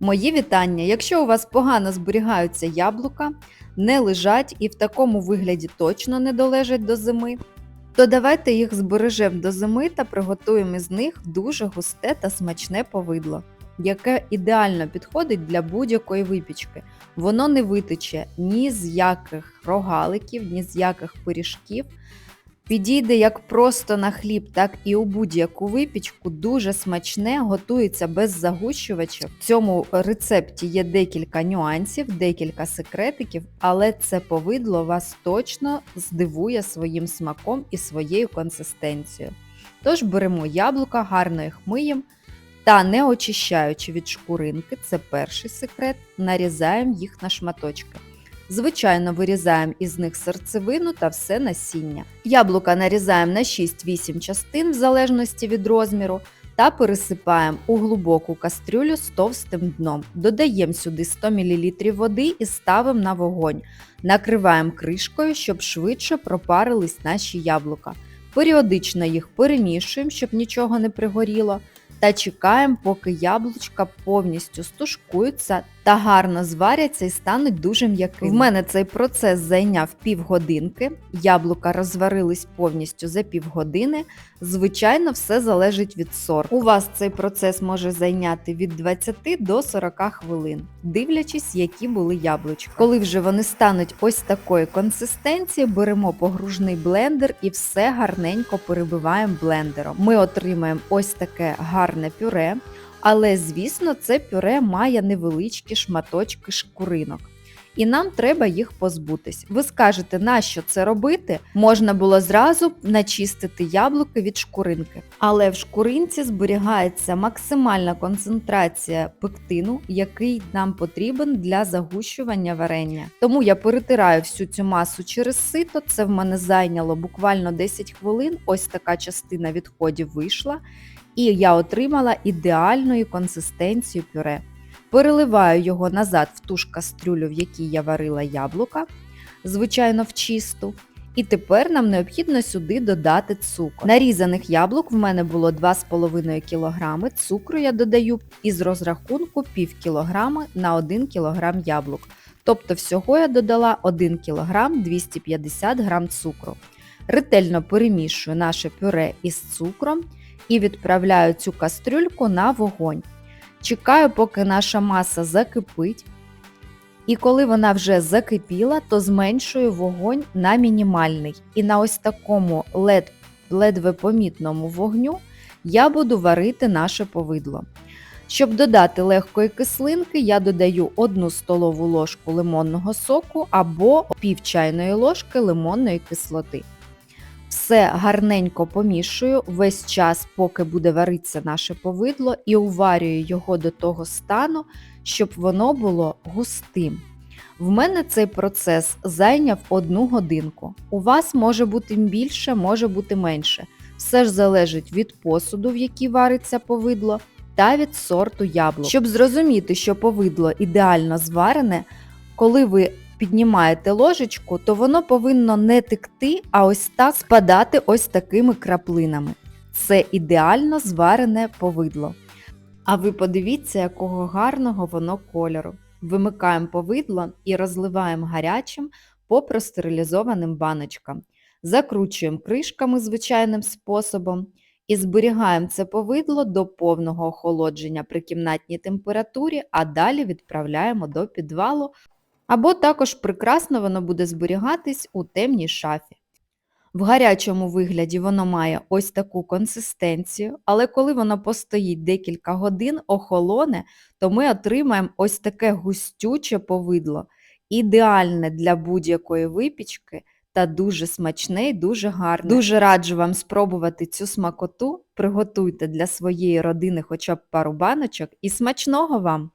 Мої вітання! Якщо у вас погано зберігаються яблука, не лежать і в такому вигляді точно не долежать до зими, то давайте їх збережемо до зими та приготуємо із них дуже густе та смачне повидло, яке ідеально підходить для будь-якої випічки. Воно не витече ні з яких рогаликів, ні з яких пиріжків. Підійде як просто на хліб, так і у будь-яку випічку. Дуже смачне, готується без загущувачів. В цьому рецепті є декілька нюансів, декілька секретиків, але це повидло вас точно здивує своїм смаком і своєю консистенцією. Тож беремо яблука, гарно їх миємо та не очищаючи від шкуринки, це перший секрет, нарізаємо їх на шматочки. Звичайно, вирізаємо із них серцевину та все насіння. Яблука нарізаємо на 6-8 частин в залежності від розміру та пересипаємо у глибоку кастрюлю з товстим дном. Додаємо сюди 100 мл води і ставимо на вогонь. Накриваємо кришкою, щоб швидше пропарились наші яблука. Періодично їх перемішуємо, щоб нічого не пригоріло. Та чекаємо, поки яблучка повністю стушкуються та гарно зваряться і стануть дуже м'якими. В мене цей процес зайняв півгодинки, яблука розварились повністю за півгодини. Звичайно, все залежить від сорту. У вас цей процес може зайняти від 20 до 40 хвилин, дивлячись, які були яблучка. Коли вже вони стануть ось такої консистенції, беремо погружний блендер і все гарненько перебиваємо блендером. Ми отримаємо ось таке гарне пюре. Але, звісно, це пюре має невеличкі шматочки шкуринок. І нам треба їх позбутись. Ви скажете, нащо це робити? Можна було зразу начистити яблуки від шкуринки. Але в шкуринці зберігається максимальна концентрація пектину, який нам потрібен для загущування варення. Тому я перетираю всю цю масу через сито. Це в мене зайняло буквально 10 хвилин. Ось така частина відходів вийшла і я отримала ідеальної консистенцію пюре. Переливаю його назад в ту ж кастрюлю, в якій я варила яблука, звичайно, в чисту. І тепер нам необхідно сюди додати цукор. Нарізаних яблук в мене було 2,5 кг, цукру я додаю із розрахунку пів кілограми на 1 кг яблук. Тобто всього я додала 1 кг 250 г цукру. Ретельно перемішую наше пюре із цукром і відправляю цю кастрюльку на вогонь. Чекаю, поки наша маса закипить. І коли вона вже закипіла, то зменшую вогонь на мінімальний. І на ось такому лед, ледве помітному вогню я буду варити наше повидло. Щоб додати легкої кислинки, я додаю 1 столову ложку лимонного соку або пів чайної ложки лимонної кислоти. Все гарненько помішую весь час, поки буде варитися наше повидло, і уварюю його до того стану, щоб воно було густим. В мене цей процес зайняв одну годинку. У вас може бути більше, може бути менше. Все ж залежить від посуду, в якій вариться повидло, та від сорту яблук. Щоб зрозуміти, що повидло ідеально зварене, коли ви піднімаєте ложечку, то воно повинно не текти, а ось так спадати ось такими краплинами. Це ідеально зварене повидло. А ви подивіться, якого гарного воно кольору. Вимикаємо повидло і розливаємо гарячим по простерилізованим баночкам. Закручуємо кришками звичайним способом і зберігаємо це повидло до повного охолодження при кімнатній температурі, а далі відправляємо до підвалу або також прекрасно воно буде зберігатись у темній шафі. В гарячому вигляді воно має ось таку консистенцію, але коли воно постоїть декілька годин, охолоне, то ми отримаємо ось таке густюче повидло, ідеальне для будь-якої випічки та дуже смачне і дуже гарне. Дуже раджу вам спробувати цю смакоту, приготуйте для своєї родини хоча б пару баночок і смачного вам!